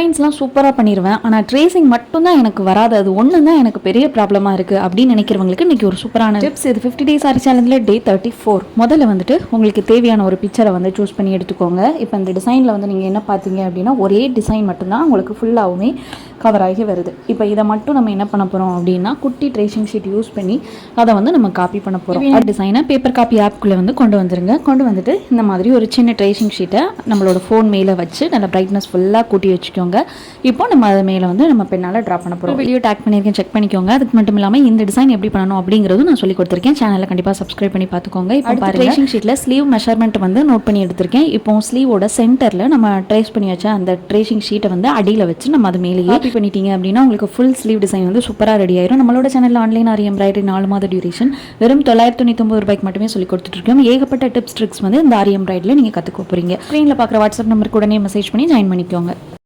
டிசைன்ஸ்லாம் சூப்பராக பண்ணிடுவேன் ஆனால் ட்ரேசிங் மட்டும்தான் எனக்கு வராது. அது ஒன்று தான் எனக்கு பெரிய ப்ராப்ளமாக இருக்குது அப்படின்னு நினைக்கிறவங்களுக்கு இன்றைக்கி ஒரு சூப்பரான டிப்ஸ் இது ஃபிஃப்டி டேஸ் ஆரி சேலஞ்சில் டே தேர்ட்டி ஃபோர் முதல்ல வந்துட்டு உங்களுக்கு தேவையான ஒரு பிக்சரை வந்து சூஸ் பண்ணி எடுத்துக்கோங்க. இப்போ இந்த டிசைனில் வந்து நீங்கள் என்ன பார்த்தீங்க அப்படின்னா ஒரே டிசைன் மட்டும்தான் உங்களுக்கு ஃபுல்லாகவுமே கவர் ஆகி வருது. இப்போ இதை மட்டும் நம்ம என்ன பண்ண போகிறோம் அப்படின்னா குட்டி ட்ரேசிங் ஷீட் யூஸ் பண்ணி அதை வந்து நம்ம காப்பி பண்ண போகிறோம் டிசைனை பேப்பர் காப்பி ஆப்குள்ளே வந்து கொண்டு வந்துருங்க. கொண்டு வந்துட்டு இந்த மாதிரி ஒரு சின்ன ட்ரேசிங் ஷீட்டை நம்மளோட ஃபோன் மேலே வச்சு நல்ல பிரைட்னஸ் ஃபுல்லாக கூட்டி வச்சுக்கோங்க. இப்போ நம்ம அது மேலே வந்து நம்ம பெண்ணால் ட்ரா பண்ண போகிறோம் வீடியோ டேக் பண்ணியிருக்கேன் செக் பண்ணிக்கோங்க. அதுக்கு மட்டும் இல்லாமல் இந்த டிசைன் எப்படி பண்ணணும் அப்படிங்கிறதும் நான் சொல்லி கொடுத்துருக்கேன். சேனலில் கண்டிப்பாக சப்ஸ்கிரைப் பண்ணி பார்த்துக்கோங்க. இப்போ ட்ரேசிங் ஷீட்டில் ஸ்லீவ் மெஷர்மெண்ட் வந்து நோட் பண்ணி எடுத்திருக்கேன். இப்போ ஸ்லீவோட சென்டரில் நம்ம ட்ரேஸ் பண்ணி வச்ச அந்த ட்ரேசிங் ஷீட்டை வந்து அடியில் வச்சு நம்ம அது மேலேயே பண்ணிட்டீங்க அப்படின்னா உங்களுக்கு ஃபுல் ஸ்லீவ் டிசைன் வந்து சூப்பராக ரெடி ஆயிரும். நம்மளோட சேனலில் ஆன்லைன் ஆரி எம்ப்ராய்டரி நாலு மாத டியூரேஷன் வெறும் தொள்ளாயிரத்தி தொண்ணூத்தொம்பது ரூபாய்க்கு மட்டுமே சொல்லி கொடுத்துட்ருக்கோம். ஏகப்பட்ட டிப்ஸ் ட்ரிக்ஸ் வந்து இந்த ஆரி எம்ப்ராய்டரியில் நீங்கள் கற்றுக்க போகிறீங்க ஸ்க்ரீனில் பார்க்குற வாட்ஸ்அப் நம்பருக்கு உடனே மெசேஜ் பண்ணி ஜாயின் பண்ணிக்கோங்க.